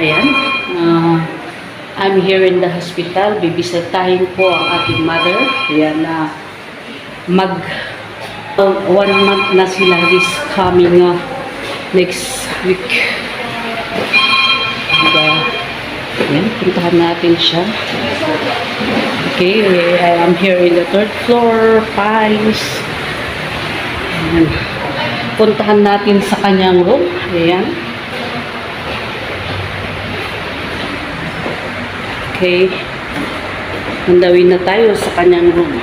Ayan. ah, I'm here in the hospital. Bibisitahin po ang aking mother. Ayan na mag uh, one month na sila this coming uh, next week. And, uh, ayan, puntahan natin siya. Okay, I am here in the third floor, Pines. Ayan. Puntahan natin sa kanyang room. Ayan. Okay. Handawin na tayo sa kanyang room.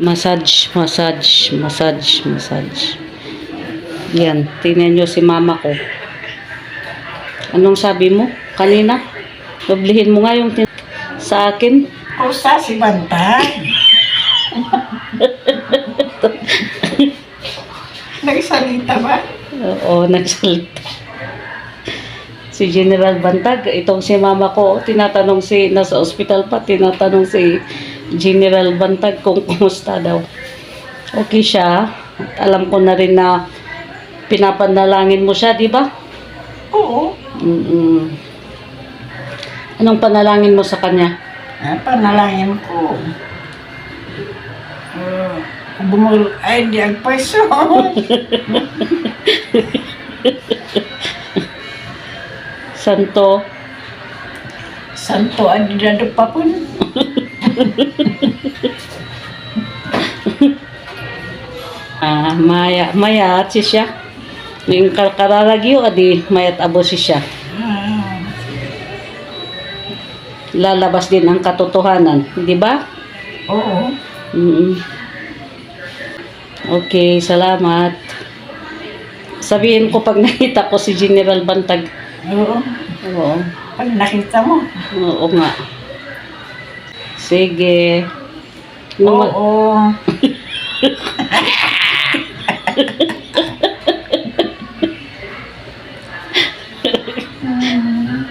Massage, massage, massage, massage. Yan, tingnan nyo si mama ko. Anong sabi mo kanina? Doblihin mo nga yung sa akin. Kusa si Bantay. Nagsalita ba? Oo, nagsalita. Si General Bantag, itong si mama ko, tinatanong si, nasa ospital pa, tinatanong si General Bantag kung kumusta daw. Okay siya. Alam ko na rin na pinapanalangin mo siya, di ba? Oo. Mm-mm. Anong panalangin mo sa kanya? Ah, panalangin ko. Uh, bumul ay di agpaso. Santo, Santo adidado pa po. ah, maya, maya, si siya. Yung kar- kararagyo, adi, mayat abo si siya. Lalabas din ang katotohanan, di ba? oo. mm Okay, salamat. Sabihin ko pag nakita ko si General Bantag. Oo. Oo, Pag nakita mo. oo nga. Sige. Numa- Oo.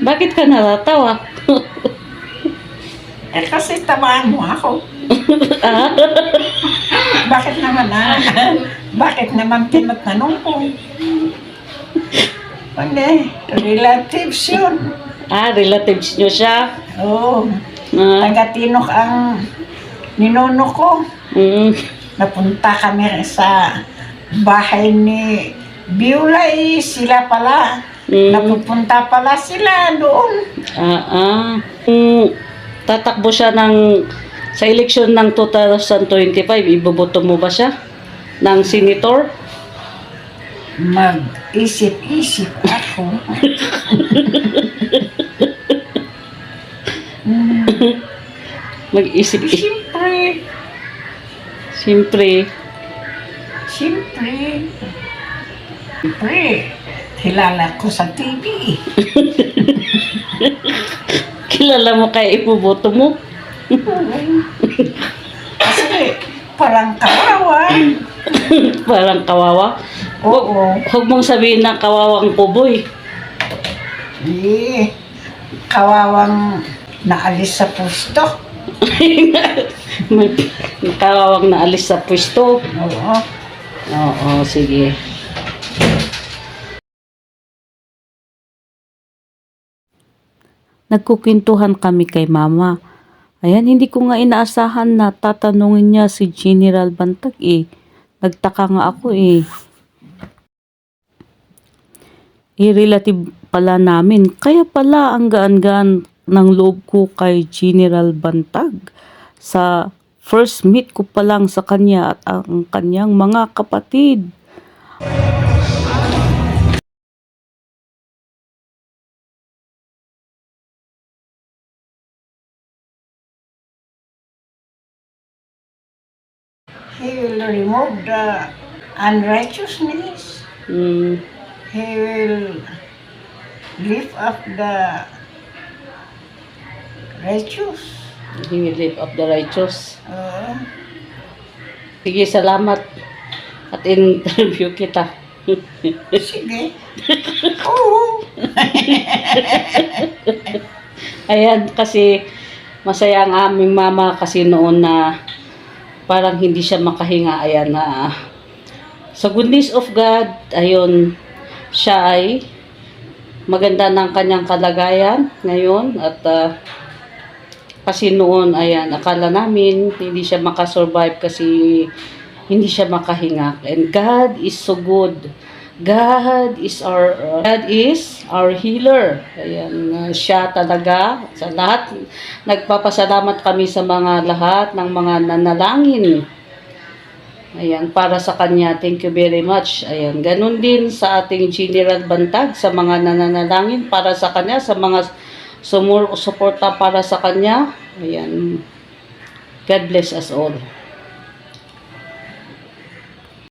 Bakit ka natatawa? Eh kasi tamaan mo ako. Bakit naman ah? Bakit naman tinatanong ko? Hindi, relatives yun. ah, relatives nyo siya. Oo. Ah, Taga-tinok ang ninuno ko. mm, Napunta kami sa bahay ni Biulay. Sila pala. mm, Napupunta pala sila doon. ah, ah. Kung tatakbo siya ng sa eleksyon ng 2025, iboboto mo ba siya? Ng senator? Mag-isip-isip ako. Hmm, Mag-isip. Siyempre, Siyempre. siyempre. Siyempre, kilala ko sa TV. Kilala mo kaya iboboto mo? Kasi parang kawawa. Parang kawawa. Oo. Huwag mong sabihin na kawawang kuboy. Eh, kawawang naalis sa pusto. May kawawang naalis sa pwesto. Oo. Oo, sige. Nagkukintuhan kami kay mama. Ayan, hindi ko nga inaasahan na tatanungin niya si General Bantag eh. Nagtaka nga ako eh. I-relative pala namin. Kaya pala ang gaan-gaan ng loob ko kay General Bantag. Sa first meet ko pa lang sa kanya at ang kanyang mga kapatid. He will remove the unrighteousness. Mm, He will lift up the righteous. he will lift up the righteous. Oo. Sige, salamat. At interview kita. sige. Oo. Ayan, kasi masaya ang aming mama kasi noon na parang hindi siya makahinga. Ayan na. sa goodness of God, ayun, siya ay maganda ng kanyang kalagayan ngayon at ah, kasi noon ayan akala namin hindi siya makasurvive kasi hindi siya makahinga. And God is so good. God is our God is our healer. Ayan ah, siya talaga. Sa lahat nagpapasalamat kami sa mga lahat ng mga nanalangin Ayan, para sa kanya, thank you very much. Ayan, ganun din sa ating General Bantag, sa mga nananalangin para sa kanya, sa mga sumur suporta para sa kanya. Ayan, God bless us all.